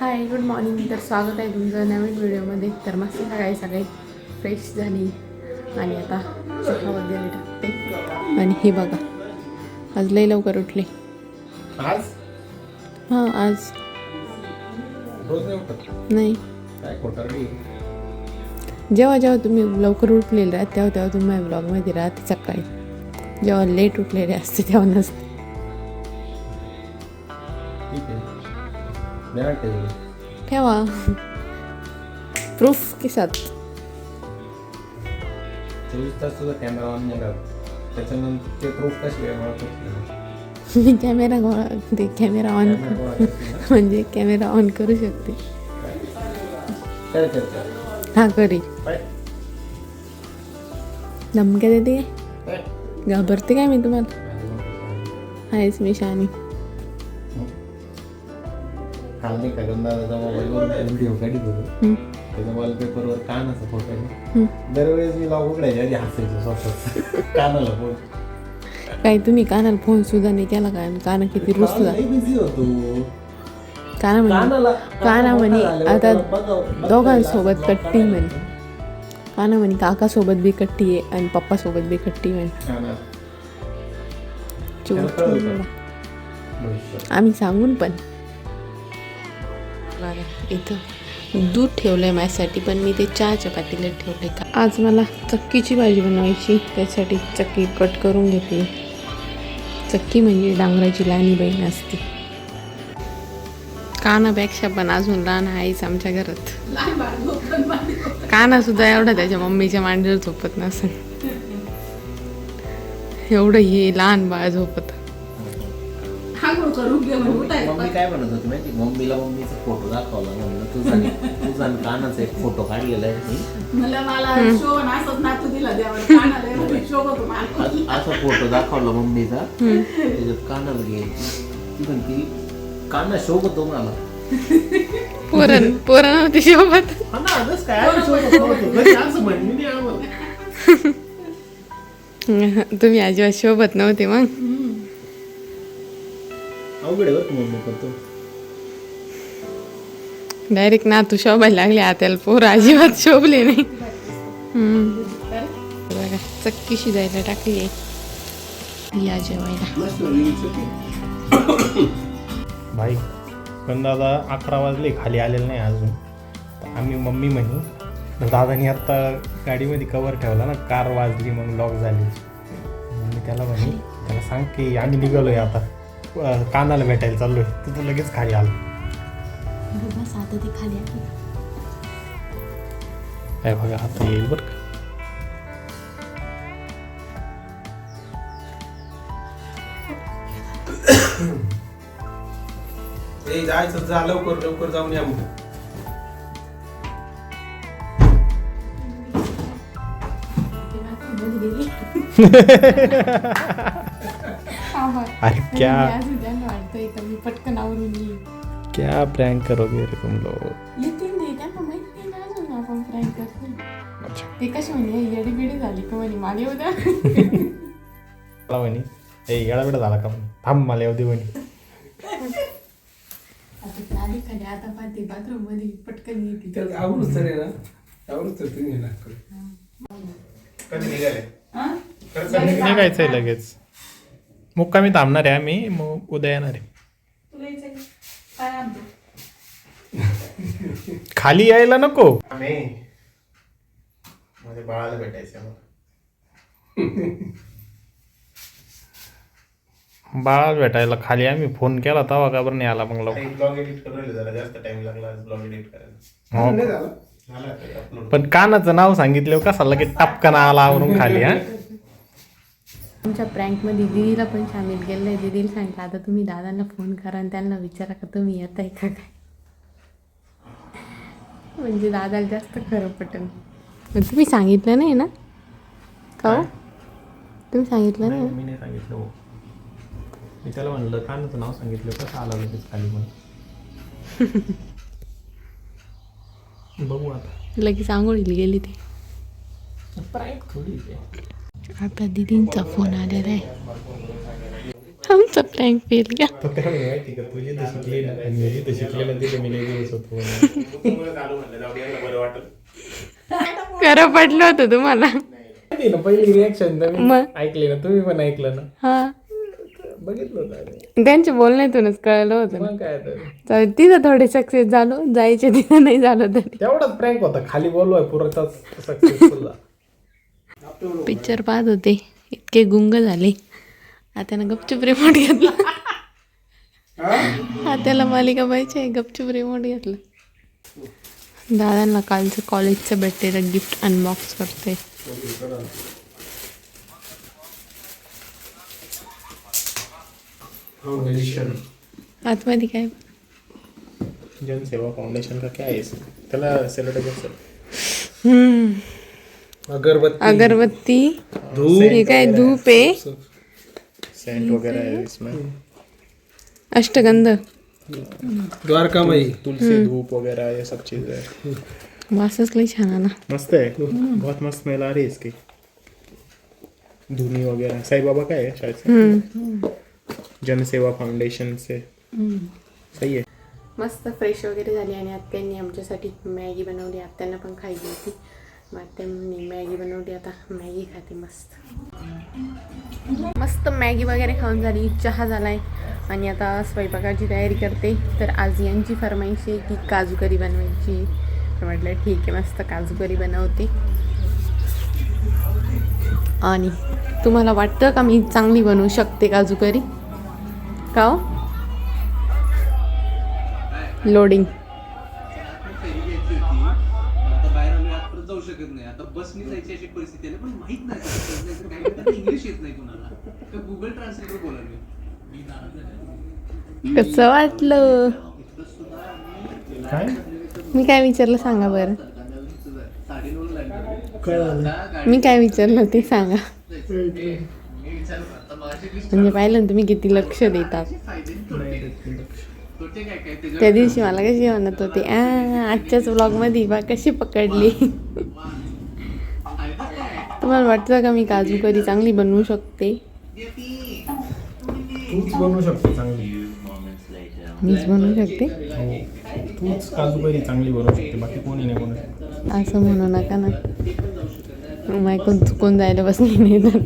Hi good morning तर स्वागत आहे तुमचं नवीन व्हिडिओमध्ये. तर मस्त सकाळी सकाळी फ्रेश झाली. आणि आता चहा वगैरे टाकते. आणि हे बघा आज लई लवकर उठले. आज? हां आज. नाही जेव्हा जेव्हा तुम्ही लवकर उठलेले राहत तेव्हा तेव्हा तुम्ही ब्लॉगमध्ये राहते सकाळी. जेव्हा लेट उठलेले असते तेव्हा नसते. ठीक आहे. द्या ठेवलं ठेवा प्रूफ के साथ चोवीस तास तुझा कॅमेरा ऑन नाही राहत त्याच्यानंतर ते प्रूफ कशी आहे मला कळत मी कॅमेरा ते कॅमेरा ऑन नाही. म्हणजे कॅमेरा ऑन करू शकते काय करते हा करी काय धमक्या देते काय काय घाबरते काय मी तुम्हाला आहेच मी शानी काल नाही का गंधाचा मोबाईलवर व्हिडिओ काढी करू हम्म, त्याच्या वॉलपेपरवर कानाचा फोटो. आहे हम्म. दरवेळेस मी उघडायच्या आधी हसायचो स्वतः कानाला काय तुम्ही कानाला फोन सुद्धा नाही केला काय? काना किती रुसला बिझी होतो. काना म्हणे कानाला काना म्हणे आता दोघांसोबत कट्टी म्हणे. काना म्हणे काकासोबत बी कट्टी आहे आणि पप्पासोबत बी कट्टी म्हणे. आम्ही सांगून पण बघा इथं दूध ठेवलं आहे माझ्यासाठी पण मी ते चहाच्या पातीला ठेवले का? आज मला चक्कीची भाजी बनवायची त्यासाठी चक्की कट करून घेते. चक्की म्हणजे डांगराची लहानी बहीण असते. कानापेक्षा पण अजून लहान आहेच आमच्या घरात. काना सुद्धा एवढा त्याच्या मम्मीच्या मांडीवर झोपत नसेल. एवढं हे लहान बाळ झोपत. मम्मी काय म्हणत होती माहिती? मम्मीला मम्मीचा फोटो दाखवला म्हणलं तुझा आणि- तुझा आणि कानाचा एक फोटो काढलेला आहे. मी. मला मला शोभन असंच नातू दिला देवाला कानाला एवढी शोभत मला. आ- असा फोटो दाखवला मम्मीचा. त्याच्यात कानाला घ्यायची ती म्हणती काना शोभतो मला. पोरण पोरण नव्हती सोबत हा ना आजच काय? आम्ही शोभत नव्हतो. घरी असं म्हणली नाही आम्हाला. तुम्ही अजिबात शोभत नव्हते मग. अवघड आहे बरं का मम्मी करतो डायरेक्ट ना तू शोभायला लागले आत्याला पोरं अजिबात शोभले नाही. हम्म. बघा चक्की शिजायला टाकली या जेवायला. भाई पण दादा अकरा वाजले खाली आलेलं नाही अजून. तर आम्ही मम्मी म्हणी तर दादानी आत्ता गाडीमध्ये कवर ठेवला ना कार वाजली मग लॉक झाली. मी त्याला म्हणे त्याला सांग की आम्ही निघालोय आता. कानाला भेटायला चाललोय. तर तो लगेच खाली आला. ते खाली आहे. काय बघा आता येईल बरं का? ते जायचं जा लवकर लवकर जाऊन या मग. क्या? असं त्यांना वाटतंय का मी पटकन आवरून क्या प्रँक करोगे रे तुम लोग? येतील ते त्यांना माहिती नाही ना अजून आपण फ्रँक करतो ते कसे म्हणे येडी बिडी झाली का म्हणे मागे उद्या? मला म्हणे ए येडा बेडा झाला का म्हणे? थांब मला येऊ दे म्हणे. आता आली खाली आता पाहते बाथरूममध्ये पटकन येते आवडूच तर आहे ना तर तुम्ही ना कधी निघाले. निघायचंय लगेच. मुक्कामी थांबणार आहे आम्ही मग उद्या येणार आहे. खाली यायला नको. माझ्या बाळाला भेटायचं आहे मला बाळा भेटायला खाली आम्ही फोन केला तेव्हा का बरं नाही आला मग लवकर? ब्लॉग एडिट करून जरा जास्त टाइम लागला ब्लॉग एडिट करायला. हो. पण कानाचं नाव सांगितलं कसा लगेच टपकन आला आवरून खाली हा? आमच्या प्रँकमध्ये दिदीला पण सामील केलं आहे दिदीला सांगितलं आता तुम्ही दादांना फोन करा आणि त्यांना विचारा का तुम्ही येत आहे का काय म्हणजे दादाला जास्त खरं पटेल. तुम्ही सांगितलं नाही ना? का हो? तुम्ही सांगितलं नाही? मी नाही सांगितलं हो. मी त्याला म्हणलं कानाचं नाव सांगितलं? कसं आला लगेच खाली मग? बघू आता. लगेच आंघोळीला गेली ती. प्राईक थोडी आता दिदींचा फोन आलेला आहे. आमचा प्रँक फेल म्हणे माहिती का? तुझी तर शिकली ना आणि मी जिथं शिकले ना तिथे मी लई दिवस होतो. म्हणे. चालू म्हणलं जाऊ दे यांना बरं वाटलं खरं पडलं होतं तुम्हाला पहिली रिॲक्शन? ऐकली ना तुम्ही पण ऐकलं ना. हा. बघितलं होतं. त्यांच्या बोलण्यातूनच कळलं होतं काय तर. तर तिथं थोडे सक्सेस झालो जायचे तिथं नाही झालं तरी. तेवढाच प्रँक होता खाली बोललोय पुरताच सक्सेसफुल पिक्चर पाहत होते. इतके गुंग झाले. आत्यानं गपचूप रिमोट घेतला. आत्याला मालिका पाहिजे गपचूप रिमोट घेतलं. दादांना कालचं कॉलेजचं भेटलेलं गिफ्ट अनबॉक्स करते. फाउंडेशन आतमध्ये काय? जनसेवा फाउंडेशन का क्या है त्याला हम्म. अगरबत्ती अगरबत्ती धूप. हे काय धूप आहे. सेंट वगैरह है इसमें. अष्टगंध. द्वारकामाई. तुलसी धूप वगैरह ये सब चीज़ है वासच लई छान आला मस्त है बहुत मस्त स्मेल आ रही है इसकी. धुनी वगैरह साईं बाबा का है शायद? से जन सेवा फाउंडेशन से. सही है. मस्त फ्रेश वगैरे झाली आणि आत्यांनी आमच्यासाठी मॅगी बनवली. आत्यांना पण खायची होती. मग मी मॅगी बनवली आता मॅगी खाते मस्त मस्त मॅगी वगैरे खाऊन झाली चहा झाला आहे आणि आता स्वयंपाकाची तयारी करते तर आज यांची फरमाईश आहे की काजू करी बनवायची तर म्हटलं ठीक आहे मस्त काजू करी बनवते आणि तुम्हाला वाटतं का मी चांगली बनवू शकते काजू करी? का हो? लोडिंग शकत नाही आता बसनी जायची अशी परिस्थिती आली पण माहीत नाही करतात, इंग्लिश येत नाही कोणाला. तर गुगल ट्रान्सलेटर बोला मी कसं वाटलं? काय? मी काय विचारलं सांगा बरं. मी काय विचारलं ते सांगा. म्हणजे पाहिलं ना तुम्ही किती लक्ष देतात. त्या दिवशी मला कशी म्हणत होते "आ, आजच्याच व्लॉगमध्ये बा कशी पकडली? तुम्हाला वाटतं का मी काजू करी चांगली बनवू शकते? तूच बनवू शकते चांगली. मीच बनवू शकते? हो तूच काजू करी चांगली बनवू शकते बाकी कोणी नाही बनवू शकत. असं म्हणू नका ना. मायकून चुकून जायला बसली नाही तर.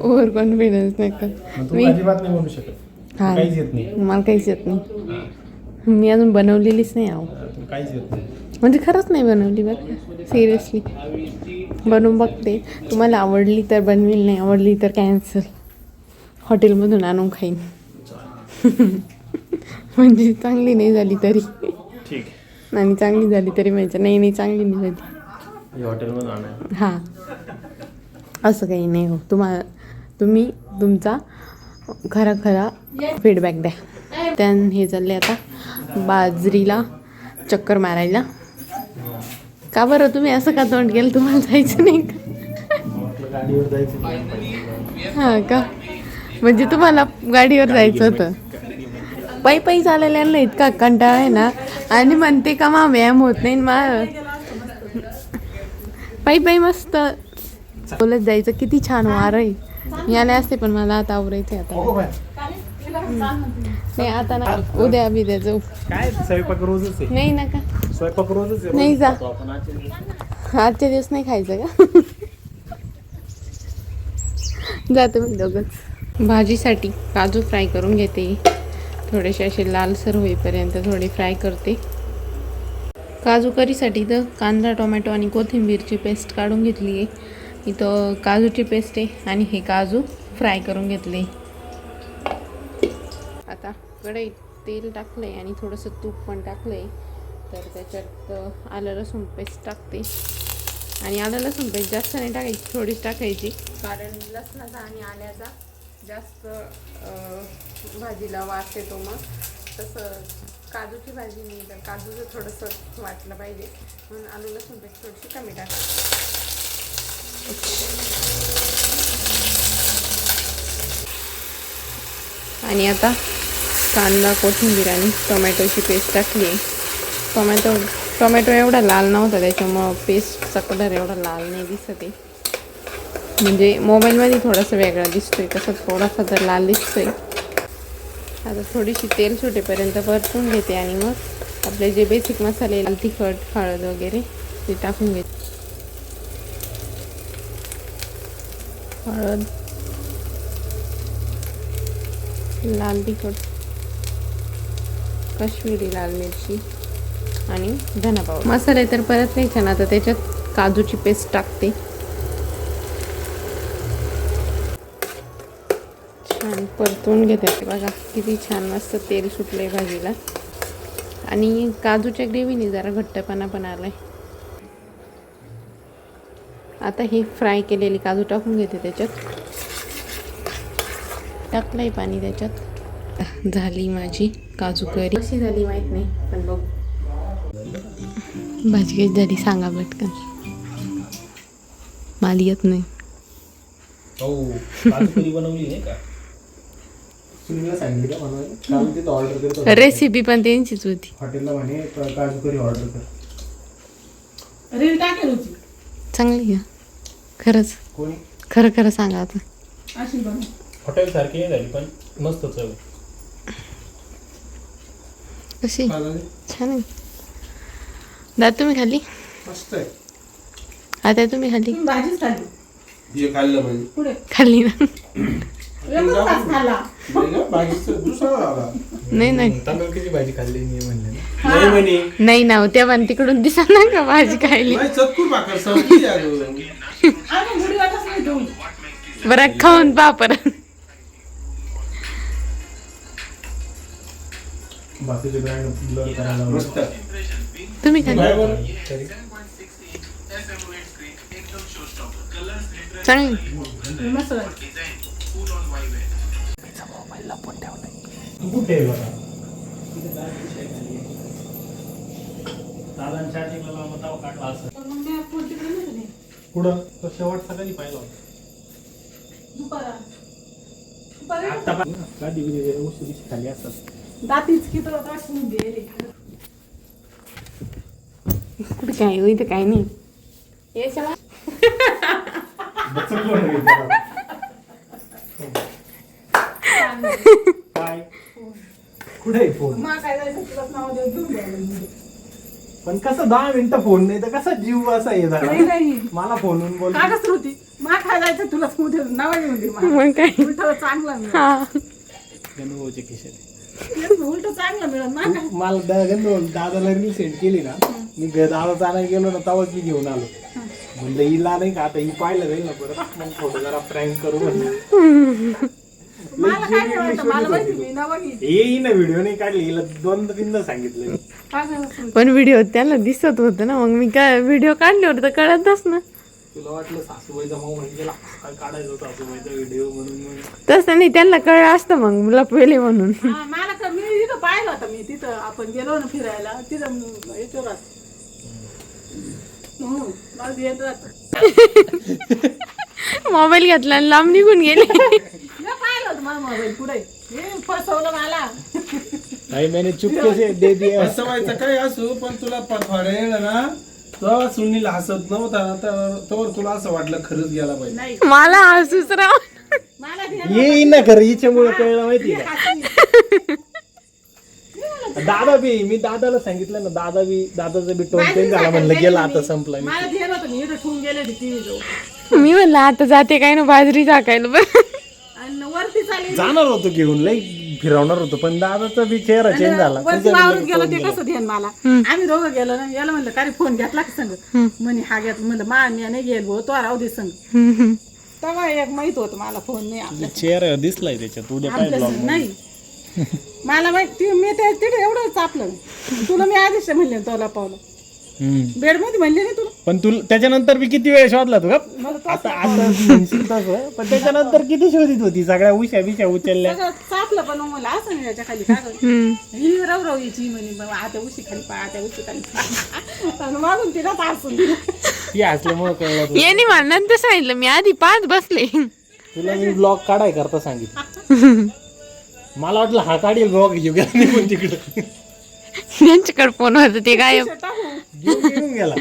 ओव्हर कॉन्फिडन्स नका मी अजिबात नाही बनवू शकत. हा काहीच येत नाही. मला काहीच येत नाही. मी अजून बनवलेलीच नाही आहो. काहीच येत नाही. म्हणजे खरंच नाही बनवली बरं सिरियसली बनवून बघते. तुम्हाला आवडली तर बनवेल नाही आवडली तर कॅन्सल हॉटेलमधून आणून खाईन. म्हणजे चांगली नाही झाली तरी. ठीक. आणि चांगली झाली तरी म्हणजे नाही नाही चांगली नाही झाली. हॉटेलमध्ये आणा हां. असं काही नाही हो. तुम्हाला तुम्ही तुमचा खरा खरा फीडबॅक द्या. त्यान हे चालले आता बाजरीला चक्कर मारायला. का बरं तुम्ही असं का तोंड केलं? तुम्हाला जायचं नाही का? हां का? म्हणजे तुम्हाला गाडीवर जायचं होतं. पायी पायी चाललेल्यांना इतका कंटाळा आहे ना. आणि म्हणते का मा व्यायाम होत नाही मा पायी पायी मस्त. बोलत जायचं किती छान वार आहे. मी आले असते पण मला आता आवरायचे आता. हो बाय. नाही आता ना उद्या बिद्या जाऊ. काय स्वयंपाक रोजच आहे? नाही नका. स्वयंपाक रोजच आहे नाही जा. आजच्या. आजच्या दिवस नाही खायचं का? जाते मग दोघंच. भाजीसाठी काजू फ्राय करून घेते. थोडेसे असे लालसर होईपर्यंत थोडे फ्राय करते. काजू करीसाठी तर कांदा टोमॅटो आणि कोथिंबीरची पेस्ट काढून घेतली आहे इथं काजूची पेस्ट आहे आणि हे काजू फ्राय करून घेतले. आता कढईत तेल टाकलं आहे आणि थोडंसं तूप पण टाकलं आहे तर त्याच्यात आलं लसूण पेस्ट टाकते. आणि आलं लसूण पेस्ट जास्त नाही टाकायची थोडीच टाकायची. कारण लसणाचा आणि आल्याचा जास्त भाजीला वास येतो मग. तसं काजूची भाजी नाही तर काजूचं थोडंसं वाटलं पाहिजे. म्हणून आलू लसूण पेस्ट थोडीशी कमी टाकायची आणि आता कांदा कोथिंबीर आणि टोमॅटोची पेस्ट टाकली. आहे टोमॅटो टोमॅटो एवढा लाल नव्हता त्याच्यामुळं पेस्टचा कलर एवढा लाल नाही दिसत आहे. म्हणजे मोबाईलमध्ये थोडासा वेगळा दिसतोय तसं थोडासा तर लाल दिसतोय. आता थोडीशी तेल सुटेपर्यंत परतून घेते आणि मग आपले जे बेसिक मसाले लाल तिखट हळद वगैरे ते टाकून घेते. हळद लाल तिखट काश्मिरी लाल मिरची आणि धना पावडर. मसाले तर परत नाही छान आता त्याच्यात काजूची पेस्ट टाकते. छान परतून घेते बघा किती छान मस्त तेल सुटलंय भाजीला. आणि काजूच्या ग्रेव्हीने जरा घट्टपणा पण आलाय. आता ही फ्राय केलेली काजू टाकून घेते त्याच्यात. टाकलंय पाणी त्याच्यात. झाली माझी काजू करी. कशी झाली माहीत नाही पण बघ. भाजी कशी झाली सांगा पटकन. मला येत नाही. हो ऑर्डर. रेसिपी पण त्यांचीच होती. हॉटेलला म्हणे ऑर्डर कर टाकेल होती. चांगली घ्या खरंच. कोणी? खरं खरं सांगा आता. अशी बनव हॉटेल सारखी नाही झाली पण मस्त चव. कशी? छान आहे. दादा तुम्ही खाल्ली? मस्त आहे. आता तुम्ही खाल्ली? तुम्ही भाजीच खाल्ली. हे खाल्लं म्हणजे पुढे. खाल्ली ना. एकच तास खाल्ला. नाही का? बाकीचं दुसरा आला. नाही नाही. तांदूळकीची भाजी खाल्ली मी म्हणले ना. नाही म्हणे. नाही ना तेव्हा तिकडून दिसा ना का भाजी खायली? नाही चतकुर भाकर सवयी आहे अगं. बरं खाऊन पहा परत बाकीचे ब्रँड ब्लर करायला मस्त तुम्ही खाल्ली काय बरं? चांगली मस्त झाली. कुठे आहे बघा दादा चार्जिंगला लावला तेव्हा काढला असं पण मग मी फोन तिकडे नाही ठेवली. पुढं तो शेवटचा कधी पाहिला होता? दुपारा. आता गादी बिशी खाली असतात. दातीच गेली. कुठे काय होईल काय नाही. ये. काय? कुठे आहे फोन? मा काय जायचं तुला नाव देऊन घेऊन द्यायला. पण कसं दहा मिनिटं फोन नाही तर कसा जीव असा हे नाही झाला? नाही मला फोनवरून बोल. का कसं होती. मा काय जायचं तुला स्मूथ नाव घेऊन दे मला. मग काय? उलट चांगला मिळेल. हा. खिशात. उलट चांगला मिळेल मा मला दा- गणभाऊ दादाला रील सेंड केली ना मी घ- दादा जायला गेलो ना तेव्हाच मी घेऊन आलो. म्हणलं हिला नाही का आता ही पाहिलं जाईल ना परत? मग थोडं जरा प्रँक करू म्हणलं. मला काय मला माहिती मी नाव हे. व्हिडिओ नाही काढली हिला तीनदा सांगितलं. काय पण व्हिडिओ त्याला दिसत होतं ना मग मी काय व्हिडिओ काढले होते तर कळतच ना. तुला वाटलं सासूबाईचा म्हणजे काय काढायचं होता सासूबाईचा व्हिडिओ म्हणून मग? तसं नाही त्यांना कळलं असतं मग लपवेले म्हणून. हा, मला का मी तिथं पाहिलं होतं मी तिथं आपण गेलो ना फिरायला तिथं म- याच्यावर राहत. हो, मला ते येत राहतं. मोबाईल घेतला आणि लांब निघून गेले. मी पाहिलं होतं मला मोबाईल पुढे. हे फसवलं मला. नाही मैंने चुपके से दे दिया? असं व्हायचं काय असू पण तुला पथवाडे येणं ना तेव्हा सुनील हसत नव्हता ना तर तोवर तुला असं वाटलं खरंच गेला पाहिजे. नाही. मला हसूच राव मला ते ये ना खरं हिच्यामुळे कळलं माहिती का. दादा बी मी दादाला सांगितलं ना दादा बी दादाचं बी टोन झाला म्हणलं गेला आता संपला मला ध्यान होतं मी इथं ठेवून गेले होते टीव्ही जवळ. मी म्हणलं आता जाते काय ना बाजरी टाकायला बरं. आणि वरती चालली जाणार होतो घेऊन लई फिरवणार होतो पण दादाचा बी चेहरा चेंज झाला. वरती वावरत गेलो ते कसं ध्यान मला? आम्ही दोघं गेलो ना याला म्हणलं काय फोन घेतला का संग? म्हणे हा घेतला. म्हणलं मा मी नाही गेल भाऊ तो राहू दे संग. तेव्हा एक माहीत होतं मला फोन नाही आपल्या चेहरा दिसलाय त्याच्यात उद्या काय आपल्या संग नाही. मला माहिती मी ते तिथे एवढं चापलं. तुला मी आधीच म्हणले तुला पावलं. बेडमध्ये म्हणले नाही तुला? पण तू त्याच्यानंतर बी किती वेळ शोधला तू मला आता आता म्हणशील तसं, पण त्याच्यानंतर किती शोधित होती? सगळ्या उशा बिशा उचलल्या. पण मग मला असं नाही याच्या खाली काय करू? ही रवरव यायची म्हणे बाबा आता उशी खाली पा आता उशी खाली पा आणि मागून तिला तासून ती कळलं तुला. यांनी मला नंतर सांगितलं मी आधी पाच बसले. तुला मी ब्लॉग काढाय करता सांगितलं. मला वाटलं हा काढील ब्लॉग घेऊ गेला निघून तिकडं. त्यांच्याकडे फोन होता ते गायब. टाकू. घेऊन घेऊन गेला.